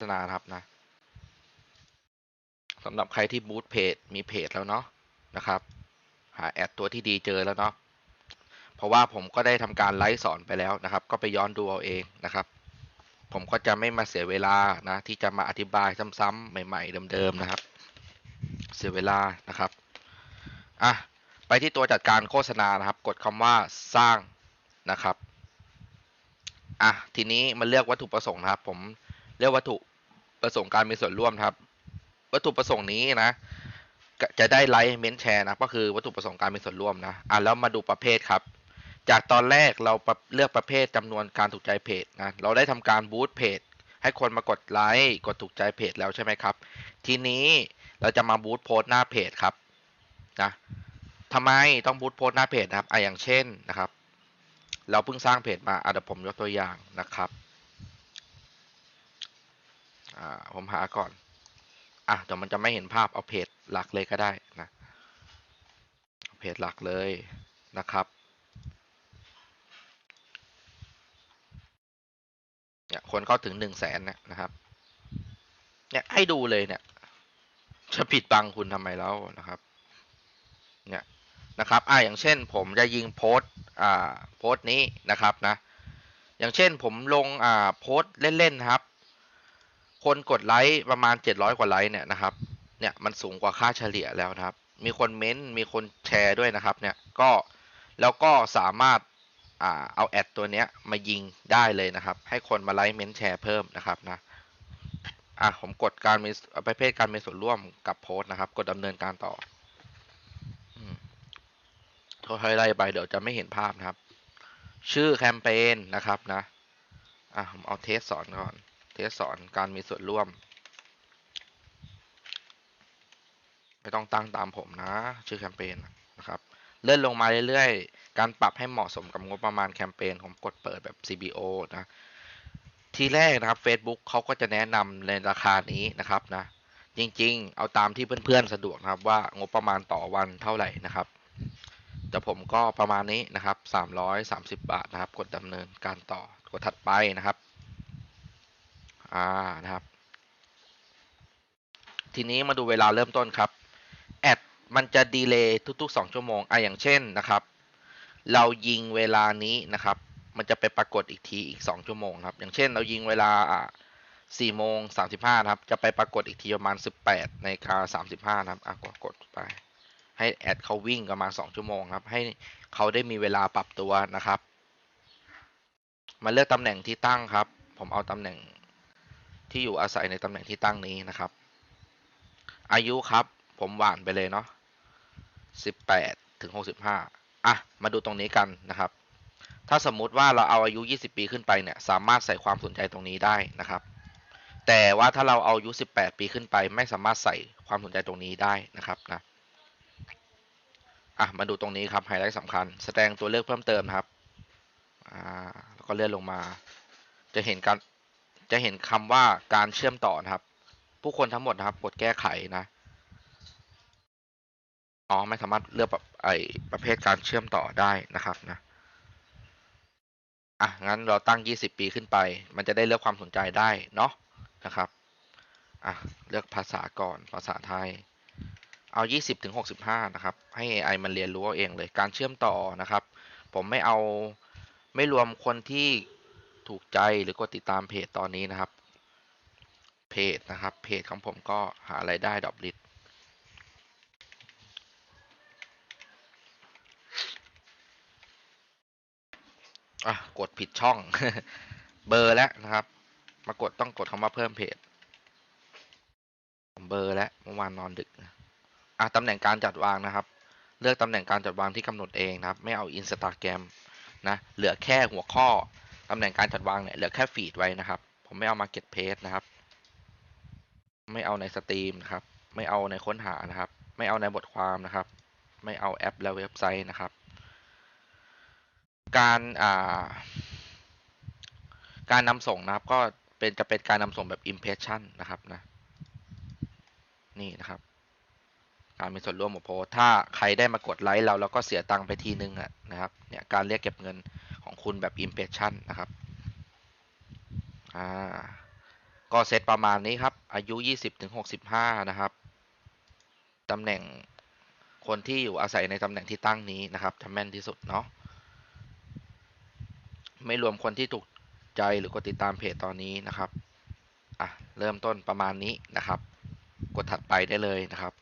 ษณาครับนะสำหรับใครที่บูตเพจมีเพจแล้วเนาะนะครับ หาแอดตัวที่ดีเจอแล้วเนาะเพราะว่าผมก็ได้ทำการไลฟ์สอนไปแล้วนะครับ ก็ไปย้อนดูเอาเองนะครับ ผมก็จะไม่มาเสียเวลานะที่จะมาอธิบายซ้ำๆใหม่ๆเดิมๆนะครับ เสียเวลานะครับอะไปที่ตัวจัดการโฆษณานะครับ กดคำว่าสร้างนะครับอะทีนี้มาเลือกวัตถุประสงค์นะครับ ผมเลือกวัตถุ ประสงค์การมีส่วนร่วมครับ วัตถุประสงค์นี้นะจะได้ไลค์เมนแชร์นะ ก็คือวัตถุประสงค์การมีส่วนร่วมนะอะแล้วมาดูประเภทครับ จากตอนแรกเราเลือกประเภทจำนวนการถูกใจเพจนะเราได้ทำการบูตเพจให้คนมากดไลค์กดถูกใจเพจแล้วใช่ไหมครับ ทีนี้เราจะมาบูตโพสหน้าเพจครับนะทำไมต้องบูตโพสหน้าเพจนะครับอะอย่างเช่นนะครับ เราเพิ่งสร้างเพจมาอะเดี๋ยวผมยกตัวอย่างนะครับ อ่าผมหาก่อน อะเดี๋ยวมันจะไม่เห็นภาพเอาเพจหลักเลยก็ได้นะเเพจหลักเลยนะครับเนี่ยคนเข้าถึงหนึ่งแสนเนี่ยนะครับ เนี่ยให้ดูเลยเนี่ย จะปิดบังคุณทำไมแล้วนะครับ เนี่ยนะครับอ่าอย่างเช่นผมจะยิงโพสอ่าโพสนี้นะครับนะ อย่างเช่นผมลงอ่าโพสเล่นๆครับ คนกดไลค์ประมาณ 700 กว่าไลค์เนี่ยนะครับ เนี่ยมันสูงกว่าค่าเฉลี่ยแล้วนะครับ มีคนเม้นต์มีคนแชร์ด้วยนะครับ เนี่ย ก็แล้วก็สามารถอ่าเอาแอดตัวเนี้ยมายิงได้เลยนะครับ ให้คนมาไลค์เม้นต์แชร์เพิ่มนะครับนะ อะผมกดการมีประเภทการมีส่วนร่วมกับโพสต์นะครับ กดดำเนินการต่ออืมค่อยๆไล่ไปเดี๋ยวจะไม่เห็นภาพนะครับ ชื่อแคมเปญนะครับนะ อะผมเอาเทสสอนก่อน ทสสอนการมีส่วนร่วม ไม่ต้องตั้งตามผมนะ ชื่อแคมเปญนะครับเลื่อนลงมาเรื่อยๆ การปรับให้เหมาะสมกับงบประมาณแคมเปญผมกดเปิดแบบ CBO นะ ทีแรกนะครับ Facebook เขาก็จะแนะนำในราคานี้นะครับนะ จริงๆ เอาตามที่เพื่อนๆ สะดวกนะครับว่างบประมาณต่อวันเท่าไหร่นะครับ แต่ผมก็ประมาณนี้นะครับ 330 บาทนะครับ กดดำเนินการต่อกดถัดไปนะครับ อ่านะครับ ทีนี้มาดูเวลาเริ่มต้นครับแอดมันจะดีเลย์ทุก ๆ 2 ชั่วโมงอะอย่างเช่นนะครับ เรายิงเวลานี้นะครับ มันจะไปปรากฏอีกทีอีก 2 ชั่วโมงครับ อย่างเช่น เรายิงเวลาอ่า4โมง35ครับ จะไปปรากฏอีกทีประมาณ18นาฬิกา35ครับอะกดกดไป ให้แอดเขาวิ่งประมาณ2ชั่วโมงครับ ให้เขาได้มีเวลาปรับตัวนะครับ มาเลือกตำแหน่งที่ตั้งครับ ผมเอาตำแหน่ง ที่อยู่อาศัยในตำแหน่งที่ตั้งนี้นะครับ อายุครับผมหวานไปเลยเนาะ18ถึง65อะมาดูตรงนี้กันนะครับ ถ้าสมมุติว่าเราเอาอายุ 20 ปีขึ้นไปเนี่ยสามารถใส่ความสนใจตรงนี้ได้นะครับ แต่ว่าถ้าเราเอาอายุ 18 ปีขึ้นไป ไม่สามารถใส่ความสนใจตรงนี้ได้นะครับนะอะมาดูตรงนี้ครับไฮไลท์สำคัญ แสดงตัวเลือกเพิ่มเติมนะครับอ่าแล้วก็เลื่อนลงมา จะเห็นการ จะเห็นคำว่าการเชื่อมต่อนะครับ ผู้คนทั้งหมดนะครับกดแก้ไขนะอ๋อไม่สามารถเลือกแบบไอประเภทการเชื่อมต่อได้นะครับนะอะงั้นเราตั้ง 20 ปีขึ้นไป มันจะได้เลือกความสนใจได้เนาะนะครับอะเลือกภาษาก่อนภาษาไทย เอา 20ถึง65 นะครับ ให้ AI มันเรียนรู้เอาเองเลยการเชื่อมต่อนะครับ ผมไม่เอาไม่รวมคนที่ ถูกใจหรือกดติดตามเพจตอนนี้นะครับ เพจนะครับ เพจของผมก็หาไรายได้ดอกลิตอะกดผิดช่อง เบอร์แล้วนะครับ มากดต้องกดคำว่าเพิ่มเพจเบอร์แล้วเมื่อวานนอนดึกนะอะตำแหน่งการจัดวางนะครับ เลือกตำแหน่งการจัดวางที่กำหนดเองนะครับ ไม่เอาอินสตาแกรมนะ เหลือแค่หัวข้อ ตำแหน่งการจัดวางเนี่ยเหลือแค่ฟีดไว้นะครับ ผมไม่เอามาเก็ตเพจนะครับ ไม่เอาในสตรีมนะครับ ไม่เอาในค้นหานะครับ ไม่เอาในบทความนะครับ ไม่เอาแอปและเว็บไซต์นะครับ การอ่าการนำส่งนะครับ ก็เป็นจะเป็นการนำส่งแบบ impression นะครับนะ นี่นะครับการมีส่วนร่วมของโพสถ้าใครได้มากดไลค์เราแล้วก็เสียตังค์ไปทีนึงอะนะครับ เนี่ยการเรียกเก็บเงิน ของคุณแบบ impression นะครับอ่าก็เซตประมาณนี้ครับ อายุ 20ถึง65 นะครับตำแหน่งคนที่อยู่อาศัยในตำแหน่งที่ตั้งนี้นะครับจะแม่นที่สุดเนาะไม่รวมคนที่ถูกใจหรือกดติดตามเพจตอนนี้นะครับอะเริ่มต้นประมาณนี้นะครับ กดถัดไปได้เลยนะครับ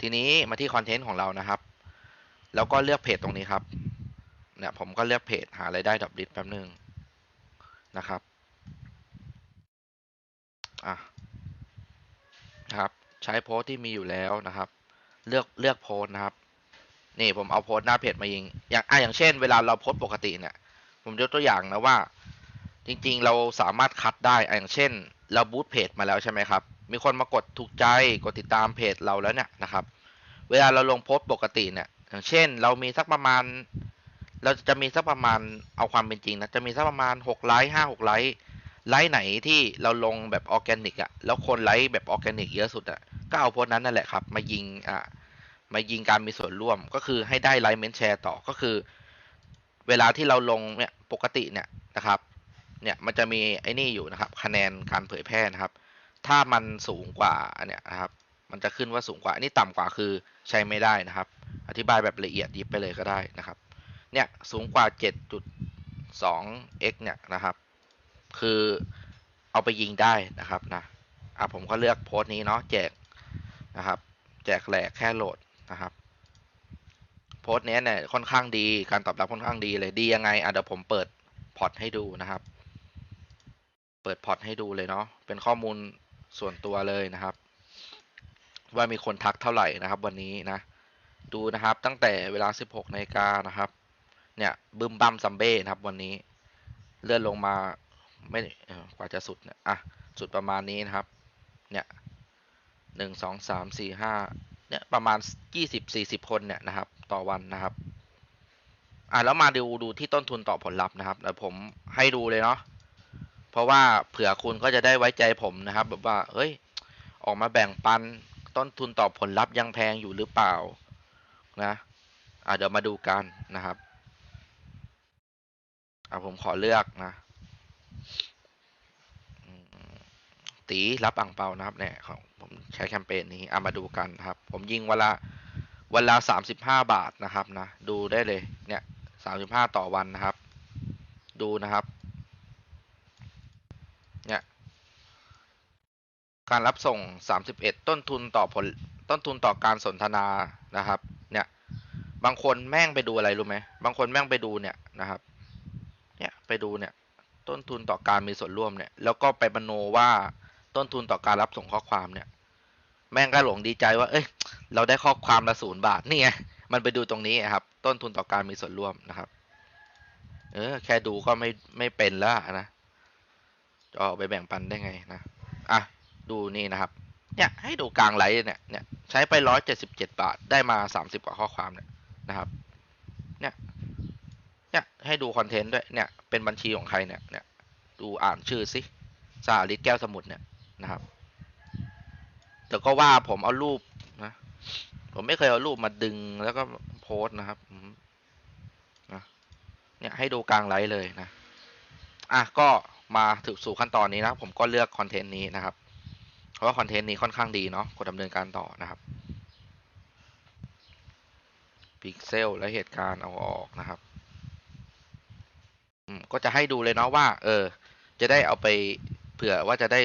ทีนี้มาที่คอนเทนต์ของเรานะครับ แล้วก็เลือกเพจตรงนี้ครับ เนี่ยผมก็เลือกเพจหารายได้ดับลิสแป๊บหนึ่งนะครับอะครับใช้โพสที่มีอยู่แล้วนะครับ เลือกเลือกโพสนะครับ นี่ผมเอาโพสหน้าเพจมายิง อย่างอะอย่างเช่น เวลาเราโพสปกติเนี่ยผมยกตัวอย่างนะว่า จริงๆ เราสามารถคัดได้อย่างเช่น เราบูตเพจมาแล้วใช่ไหมครับ มีคนมากดถูกใจกดติดตามเพจเราแล้วเนี่ยนะครับ เวลาเราลงโพสปกติเนี่ยอย่างเช่น เรามีสักประมาณ เราจะมีสักประมาณเอาความเป็นจริงนะจะมีสักประมาณ6ไลค์5 6ไลค์ไลค์ไหนที่เราลงแบบออร์แกนิกอะแล้วคนไลค์แบบออร์แกนิกเยอะสุดอะก็เอาโพสต์นั้นนั่นแหละครับมายิงอะมายิงการมีส่วนร่วมก็คือให้ได้ไลค์เมนแชร์ต่อก็คือ เวลาที่เราลงเนี่ยปกติเนี่ยนะครับ เนี่ยมันจะมีไอ้นี่อยู่นะครับ คะแนนการเผยแพร่นะครับ ถ้ามันสูงกว่าเนี่ยนะครับ มันจะขึ้นว่าสูงกว่าอันนี้ต่ำกว่าคือใช้ไม่ได้นะครับ อธิบายแบบละเอียดยิบไปเลยก็ได้นะครับ เนี่ยสูงกว่า 7.2x เนี่ยนะครับ คือเอาไปยิงได้นะครับนะอะผมก็เลือกโพสต์นี้เนาะแจกนะครับ แจกแหลกแค่โหลดนะครับโพสต์นี้เนี่ยค่อนข้างดีการตอบรับค่อนข้างดีเลยดียังไงอะเดี๋ยวผมเปิดพอร์ตให้ดูนะครับ เปิดพอร์ตให้ดูเลยเนาะเป็นข้อมูลส่วนตัวเลยนะครับ ว่ามีคนทักเท่าไหร่นะครับ วันนี้นะ ดูนะครับตั้งแต่เวลา 16นาฬิกานะครับ เนี่ยบึมบัมซัมเบ้นะครับวันนี้เลื่อนลงมาไม่กว่าจะสุดเนี่ยอะสุดประมาณนี้นะครับ เนี่ยหนึ่งสองสามสี่ห้าเนี่ยประมาณยี่สิบสี่สิบคนเนี่ยนะครับ ต่อวันนะครับอะแล้วมาดูดูที่ต้นทุนต่อผลลัพธ์นะครับเดี๋ยวผมให้ดูเลยเนาะเพราะว่าเผื่อคุณก็จะได้ไว้ใจผมนะครับ แบบว่าเฮ้ย ออกมาแบ่งปันต้นทุนต่อผลลัพธ์ยังแพงอยู่หรือเปล่านะอะเดี๋ยวมาดูกันนะครับ อะผมขอเลือกนะตีรับอ่างเปานะครับเนี่ยของผมใช้แคมเปญนี้อะมาดูกันนะครับ ผมยิงเวลาเวละสามสิบห้าบาทนะครับนะดูได้เลยเนี่ยสามสิบห้าต่อวันนะครับ ดูนะครับ เนี่ยการรับส่งสามสิบเอ็ดต้นทุนต่อผลต้นทุนต่อการสนทนานะครับ เนี่ย บางคนแม่งไปดูอะไรรู้ไหมบางคนแม่งไปดูเนี่ยนะครับ เนี่ยไปดูเนี่ยต้นทุนต่อการมีส่วนร่วมเนี่ย แล้วก็ไปบรรโนว่าต้นทุนต่อการรับส่งข้อความเนี่ย แม่งก็หลงดีใจว่า เอ้ย เราได้ข้อความละศูนย์บาทนี่ไงมันไปดูตรงนี้ครับ ต้นทุนต่อการมีส่วนร่วมนะครับ เออ แค่ดูก็ไม่ไม่เป็นแล้วนะจะเอาไปแบ่งปันได้ไงนะอะดูนี่นะครับ เนี่ย ให้ดูกลางไหลเนี่ยเนี่ยใช้ไปร้อยเจ็ดสิบเจ็ดบาทได้มาสามสิบกว่าข้อความเนี่ยนะครับ ให้ดูคอนเทนต์ด้วยเนี่ยเป็นบัญชีของใครเนี่ยเนี่ยดูอ่านชื่อสิสาลิตแก้วสมุทรเนี่ยนะครับแต่ก็ว่าผมเอารูปนะผมไม่เคยเอารูปมาดึงแล้วก็โพสนะครับนะเนี่ยให้ดูกลางไลฟ์เลยนะอะก็มาถึงสู่ขั้นตอนนี้นะผมก็เลือกคอนเทนต์นี้นะครับ เพราะว่าคอนเทนต์นี้ค่อนข้างดีเนาะกดดำเนินการต่อนะครับพิกเซลและเหตุการณ์เอาออกนะครับ ก็จะให้ดูเลยเนาะว่า เออ จะได้เอาไปเผื่อว่าจะได้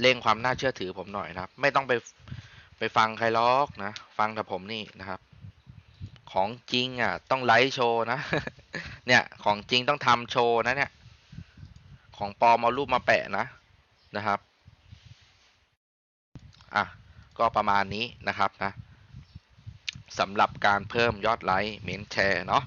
เร่งความน่าเชื่อถือผมหน่อยนะครับ ไม่ต้องไปไปฟังใครล็อกนะ ฟังแต่ผมนี่นะครับ ของจริงอะ ต้องไลฟ์โชว์นะ เนี่ย ของจริงต้องทำโชว์นะเนี่ย ของปลอมเอารูปมาแปะนะนะครับ อะ ก็ประมาณนี้นะครับนะสำหรับการเพิ่มยอดไลค์เมนแชร์เนาะ